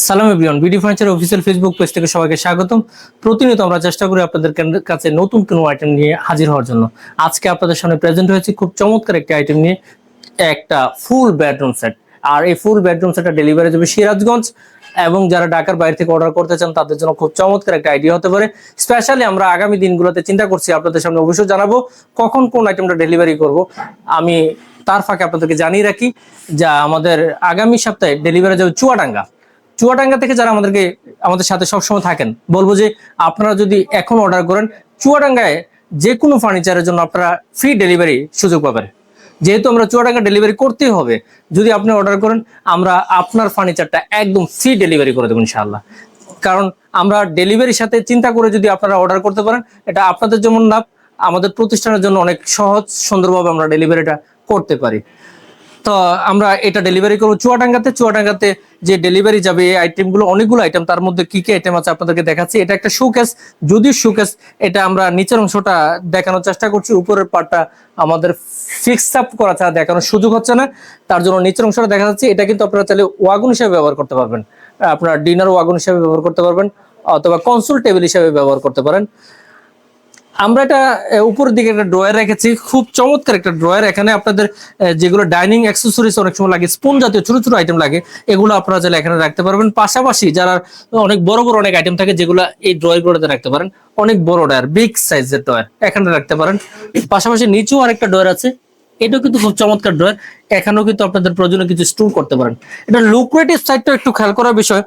সালাম everyone, BD furniture official Facebook page থেকে সবাইকে স্বাগতম। প্রতিনিয়ত আমরা চেষ্টা করি আপনাদের কাছে নতুন কোনো আইটেম নিয়ে হাজির হওয়ার জন্য। আজকে আপনাদের সামনে প্রেজেন্ট হয়েছে খুব চমৎকার একটি আইটেম নিয়ে একটা ফুল বেডরুম সেট আর এই ফুল বেডরুম সেটটা ডেলিভারি যাবে সিরাজগঞ্জ এবং যারা ঢাকার বাইরে থেকে অর্ডার করতে চান, তাদের জন্য খুব চমৎকার একটা আইডিয়া হতে পারে। স্পেশালি আমরা আগামী দিনগুলোতে চিন্তা করছি, আপনাদের সামনে অবশ্যই জানাব কখন কোন আইটেমটা ডেলিভারি করব। আমি তার ফাঁকে আপনাদেরকে জানিয়ে রাখি, যা আমাদের আগামী সপ্তাহে ডেলিভারি যাবে চুয়াডাঙ্গা। চুয়াডাঙ্গা থেকে যারা আমাদেরকে, আমাদের সাথে সবসময় থাকেন, বলব যে আপনারা যদি এখন অর্ডার করেন, চুয়াডাঙ্গায় যে কোনো ফার্নিচারের জন্য আপনারা ফ্রি ডেলিভারি সুযোগ পাবেন। যেহেতু আমরা চুয়াডাঙ্গা ডেলিভারি করতেই হবে, যদি আপনি অর্ডার করেন, আমরা আপনার ফার্নিচারটা একদম ফ্রি ডেলিভারি করে দেবো ইনশাআল্লাহ। কারণ আমরা ডেলিভারির সাথে চিন্তা করে যদি আপনারা অর্ডার করতে পারেন, এটা আপনাদের যেমন লাভ, আমাদের প্রতিষ্ঠানের জন্য অনেক সহজ, সুন্দরভাবে আমরা ডেলিভারিটা করতে পারি। তো আমরা এটা ডেলিভারি করব। চুয়াডাঙ্গাতে চুয়াডাঙ্গাতে যে ডেলিভারি যাবে, এই আইটেমগুলো অনেকগুলো আইটেম তার মধ্যে কি কি আইটেম আছে আপনাদেরকে দেখাচ্ছি। এটা একটা শোকেস যদি শোকেস এটা আমরা নিচের অংশটা দেখানোর চেষ্টা করছি। উপরের পার্টটা আমাদের ফিক্স আপ করা ছাড়া দেখানোর সুযোগ হচ্ছে না। তার জন্য নিচের অংশটা দেখা যাচ্ছে। এটা কিন্তু আপনারা চাইলে ওয়াগন হিসেবে ব্যবহার করতে পারবেন। আপনার ডিনার ওয়াগন হিসেবে ব্যবহার করতে পারবেন, অথবা কনসোল টেবিল হিসেবে ব্যবহার করতে পারেন। আমরা এটা উপরের দিকে একটা ড্রয়ার রেখেছি। খুব চমৎকার একটা ড্রয়ার এখানে আপনাদের যেগুলো ডাইনিং অ্যাক্সেসরিজ অনেক সময় লাগে স্পুন জাতীয় ছোট ছোট আইটেম লাগে, এগুলো আপনারা চাইলে এখানে রাখতে পারবেন। পাশাপাশি যারা অনেক বড় বড় অনেক আইটেম থাকে, যেগুলো এই ড্রয়ারগুলোতে রাখতে পারেন, অনেক বড় ড্রয়ার বিগ সাইজের ড্রয়ার এখানে রাখতে পারেন। পাশাপাশি নিচেও আরেকটা ড্রয়ার আছে, এটাও কিন্তু খুব চমৎকার ড্রয়ার এখানেও কিন্তু আপনাদের প্রয়োজনে কিছু স্টোর করতে পারেন। এটা লুক্রেটিভ সাইডটা একটু খেয়াল করার বিষয়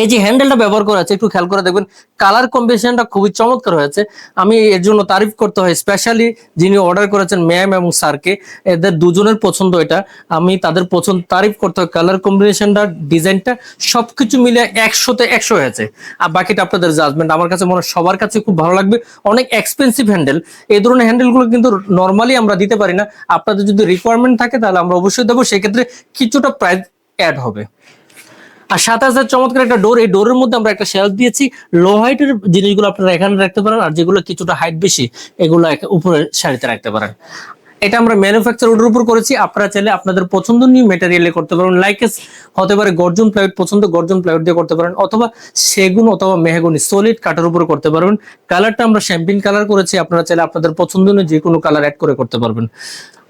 এই যে হ্যান্ডেলটা ব্যবহার করা আছে, একটু খেয়াল করে দেখবেন কালার কম্বিনেশনটা খুবই চমৎকার হয়েছে। আমি এর জন্য তারিফ করতে হয় স্পেশালি যিনি অর্ডার করেছেন ম্যাম এবং স্যারকে, এদের দুজনের পছন্দ এটা। আমি তাদের পছন্দ, তারিফ করতে হয় কালার কম্বিনেশনটা ডিজাইনটা সবকিছু মিলে একশোতে একশো হয়েছে। আর বাকিটা আপনাদের জাজমেন্ট আমার কাছে মনে সবার কাছে খুব ভালো লাগবে। অনেক এক্সপেন্সিভ হ্যান্ডেল এই ধরনের হ্যান্ডেলগুলো কিন্তু নর্মালি আমরা দিতে পারি না। আপনাদের যদি রিকোয়ারমেন্ট থাকে তাহলে আমরা অবশ্যই দেবো, সেক্ষেত্রে কিছুটা প্রাইস অ্যাড হবে। আর সাথে আছে চমৎকার একটা ডোর। এই ডোরের মধ্যে আমরা একটা শেলফ দিয়েছি। লো হাইটের জিনিসগুলো আপনারা এখানে রাখতে পারেন, আর যেগুলো কিছুটা হাইট বেশি, এগুলো উপরে সারিতে রাখতে পারেন। এটা আমরা ম্যানুফ্যাকচার ওটার উপর করেছি। আপনারা চাইলে আপনাদের পছন্দনীয় মেটেরিয়ালে করতে পারেন। লাইক হতে পারে গর্জন প্লাইউড পছন্দ গর্জন প্লাইউড দিয়ে করতে পারেন, অথবা সেগুন অথবা মেহগুনি সলিড কাঠের উপর করতে পারবেন। কালারটা আমরা শ্যাম্পিন কালার করেছি। আপনারা চাইলে আপনাদের পছন্দনীয় যে কোনো কালার অ্যাড করে করতে পারবেন।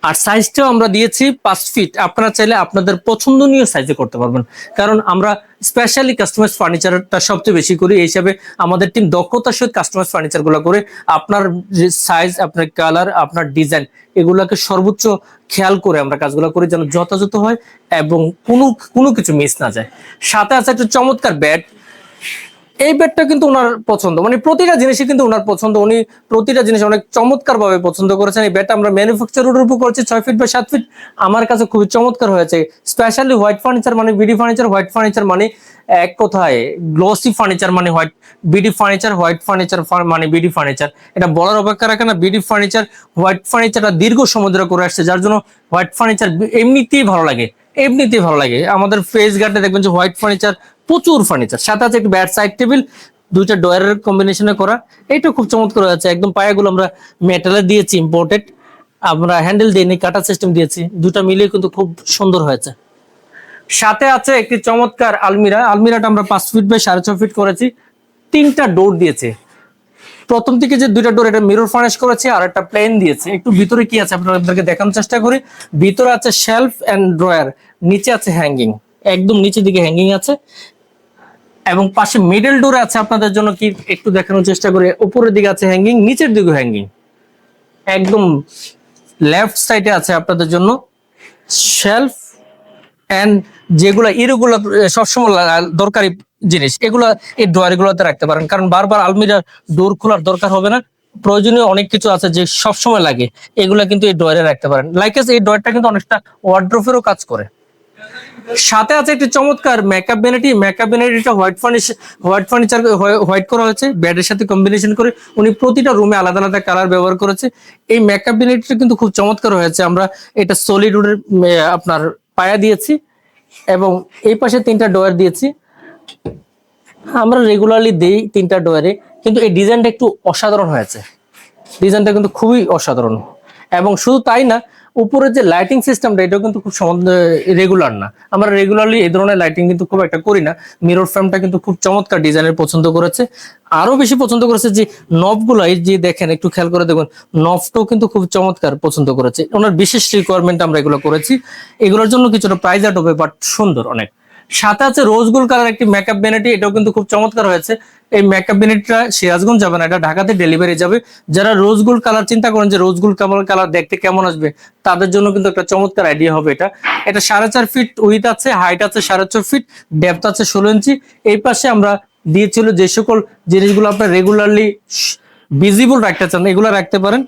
আর সাইজটাও আমরা দিয়েছি পাঁচ ফিট আপনারা চাইলে আপনাদের পছন্দনীয় সাইজে করতে পারবেন। কারণ আমরা স্পেশালি কাস্টমাইজ ফার্নিচারটা সবচেয়ে বেশি করি। এই হিসাবে আমাদের টিম দক্ষতার সহিত কাস্টমাইজ ফার্নিচারগুলো করে আপনার সাইজ আপনার কালার আপনার ডিজাইন এগুলোকে সর্বোচ্চ খেয়াল করে আমরা কাজগুলো করি যেন যথাযথ হয় এবং কোনো কোনো কিছু মিস না যায়। সাথে আছে একটা চমৎকার ব্যাট এই বেডটা কিন্তু ওনার পছন্দ। মানে প্রতিটা জিনিসই কিন্তু ওনার পছন্দ। উনি প্রতিটা জিনিস অনেক চমৎকার ভাবে পছন্দ করেছেন। এই বেডটা আমরা ম্যানুফ্যাকচারের উপর করেছি, ছয় ফিট বা সাত ফিট আমার কাছে খুবই চমৎকার হয়েছে। স্পেশালি হোয়াইট ফার্নিচার মানে বিডি ফার্নিচার হোয়াইট ফার্নিচার মানে এক কথায় গ্লোসি ফার্নিচার মানে white BD furniture white furniture মানে বিডি ফার্নিচার এটা বলার অপেক্ষা রাখে না। বিডি ফার্নিচার হোয়াইট ফার্নিচারটা দীর্ঘ সময় ধরে করে আসছে, যার জন্য হোয়াইট ফার্নিচার এমনিতেই ভালো লাগে। এমনিতেই ভালো লাগে। আমাদের ফেস গার্ডে দেখবেন যে হোয়াইট ফার্নিচার প্রচুর ফার্নিচার সাথে আছে একটু ব্যাড সাইড টেবিল দুইটা ডয়ারের কম্বিনেশনে করা। এইটা খুব চমৎকার হয়েছে একদম পায়াগুলো আমরা মেটালে দিয়েছি ইম্পোর্টেড আমরা হ্যান্ডেল দিইনি কাটা সিস্টেম দিয়েছি। দুটা মিলিয়ে কিন্তু খুব সুন্দর হয়েছে সাথে আছে একটি চমৎকার আলমিরা। আলমিরাটা আমরা পাঁচ ফিট বাই সাড়ে ছ ফিট করেছি। তিনটা ডোর দিয়েছে। প্রথম থেকে যে দুইটা ডোর এটা মিরর ফার্নিশ করেছে, আর একটা প্লেন দিয়েছে। একটু ভিতরে কি আছে আপনারা আপনাদেরকে দেখানোর চেষ্টা করি। ভিতরে আছে শেলফ এন্ড ড্রয়ার নিচে আছে হ্যাঙ্গিং একদম নিচের দিকে হ্যাঙ্গিং আছে। এবং পাশে মিডল ডোরে আছে আপনাদের জন্য কি একটু দেখানোর চেষ্টা করি। উপরের দিকে আছে হ্যাঙ্গিং নিচের দিকে হ্যাঙ্গিং একদম লেফট সাইডে আছে আপনাদের জন্য শেলফ এন্ড যেগুলো ইরগুলো সবসময় দরকারি জিনিস, এগুলো এই ড্রয়ার গুলোতে রাখতে পারেন। কারণ বারবার আলমিরার ডোর খোলার দরকার হবে না। প্রয়োজনীয় অনেক কিছু আছে যে সবসময় লাগে, এগুলো কিন্তু এই ড্রয়ারে রাখতে পারেন। লাইকেস এই ড্রয়ারটা কিন্তু অনেকটা ওয়ার্ড্রোফেরও কাজ করে। সাথে আছে একটি চমৎকার makeup vanity makeup ভ্যানিটিটা white furnish white furniture white করা হয়েছে। বেডের সাথে কম্বিনেশন করে উনি প্রতিটা রুমে আলাদা আলাদা কালার ব্যবহার করেছে। এই মেকআপ ভ্যানিটিটা কিন্তু খুব চমৎকার হয়েছে। আমরা এটা সলিড উডের আপনার পায়া দিয়েছি এবং এই পাশে তিনটা ডোয়ার দিয়েছি। আমরা রেগুলারলি দেই তিনটা ডোয়ারে কিন্তু এই ডিজাইনটা একটু অসাধারণ হয়েছে। ডিজাইনটা কিন্তু খুবই অসাধারণ। এবং শুধু তাই না উপরে যে লাইটিং সিস্টেমটা এটাও কিন্তু খুব রেগুলার না। আমরা রেগুলারলি এই ধরনের লাইটিং কিন্তু খুব একটা করি না। মিরর ফ্রেমটা কিন্তু খুব চমৎকার ডিজাইনের পছন্দ করেছে। আরও বেশি পছন্দ করেছে যে নবগুলো যে দেখেন, একটু খেয়াল করে দেখুন নবটাও কিন্তু খুব চমৎকার পছন্দ করেছে। ওনার বিশেষ রিকোয়ারমেন্ট আমরা এগুলো করেছি। এগুলোর জন্য কিছুটা প্রাইজ আট হবে বাট সুন্দর অনেক। সাথে আছে রোজ কালার একটি মেকআপ বেনেটি এটাও কিন্তু খুব চমৎকার হয়েছে। এই মেকআপ বেনেটটা সিরাজগঞ্জ যাবে না, এটা ঢাকাতে ডেলিভারি যাবে। যারা রোজ গোল্ড কালার চিন্তা করেন যে রোজ গোল্ড কালার কালার দেখতে কেমন আসবে, তাদের জন্য কিন্তু একটা চমৎকার আইডিয়া হবে এটা। এটা সাড়ে চার ফিট উইথ আছে হাইট আছে সাড়ে চার ফিট ডেপথ আছে ষোলো ইঞ্চি। এই পাশে আমরা দিয়েছিল যে সকল জিনিসগুলো আপনার রেগুলারলি ভিজিবল রাখতে চান, এগুলো রাখতে পারেন।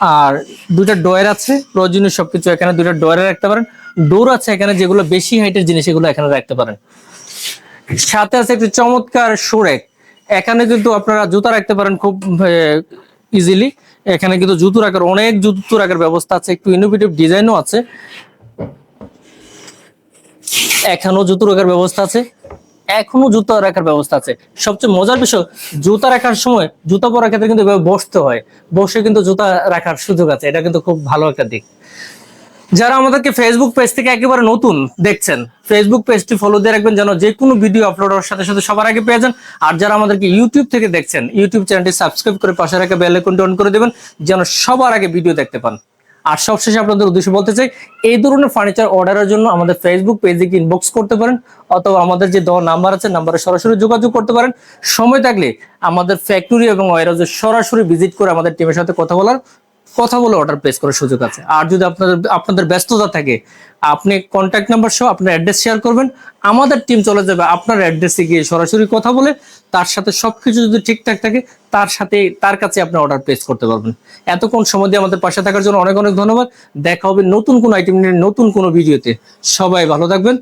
আর দুইটা ডয়ার আছে, প্রয়োজনীয় সবকিছু এখানে দুইটা ডয়ারে রাখতে পারেন। ডোর আছে এখানে যেগুলো বেশি হাইটের জিনিস এগুলো এখানে রাখতে পারেন। সাথে আছে একটি চমৎকার সুরেক এখানে কিন্তু আপনারা জুতা রাখতে পারেন খুব ইজিলি এখানে কিন্তু জুতো রাখার, অনেক জুতো রাখার ব্যবস্থা আছে, একটু ইনোভেটিভ ডিজাইনও আছে। এখানেও জুতো রাখার ব্যবস্থা আছে। এখনও জুতা রাখার ব্যবস্থা আছে। সবচেয়ে মজার বিষয়, জুতা রাখার সময় জুতা পরার ক্ষেত্রে কিন্তু বসতে হয়। বসে কিন্তু জুতা রাখার সুযোগ আছে, এটা কিন্তু খুব ভালো একটা দিক। যারা আমাদেরকে ফেসবুক পেজ থেকে একেবারে নতুন দেখছেন ফেসবুক পেজটি ফলো দিয়ে রাখবেন যেন যে কোনো ভিডিও আপলোড হওয়ার সাথে সাথে সবার আগে পেয়ে যান। আর যারা আমাদেরকে ইউটিউব থেকে দেখছেন ইউটিউব চ্যানেলটি সাবস্ক্রাইব করে পাশে রাখা বেল আইকনটি অন করে দেবেন, যেন সবার আগে ভিডিও দেখতে পান। আর সবশেষে আপনাদের উদ্দেশ্যে বলতে চাই, এই ধরনের ফার্নিচার অর্ডারের জন্য আমাদের ফেসবুক পেজে ইনবক্স করতে পারেন, অথবা আমাদের যে দেওয়া নাম্বার আছে নাম্বারে সরাসরি যোগাযোগ করতে পারেন। সময় থাকলে আমাদের ফ্যাক্টরি এবং ওয়ারহাউসে সরাসরি ভিজিট করে আমাদের টিমের সাথে কথা বলার কথা বলে অর্ডার প্লেস করার সুযোগ আছে। আর যদি আপনাদের আপনাদের ব্যস্ততা থাকে, আপনি কন্ট্যাক্ট নাম্বার সহ আপনার অ্যাড্রেস শেয়ার করবেন। আমাদের টিম চলে যাবে আপনার অ্যাড্রেসে গিয়ে সরাসরি কথা বলে, তার সাথে সবকিছু যদি ঠিকঠাক থাকে, তার সাথে, তার কাছে আপনি অর্ডার প্লেস করতে পারবেন। এতক্ষণ সময় দিয়ে আমাদের পাশে থাকার জন্য অনেক অনেক ধন্যবাদ। দেখা হবে নতুন কোনো আইটেম নিয়ে নতুন কোনো ভিডিওতে। সবাই ভালো থাকবেন।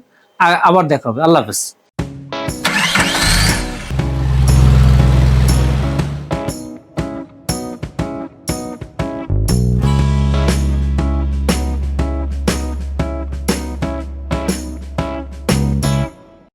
আবার দেখা হবে। আল্লাহ হাফেজ।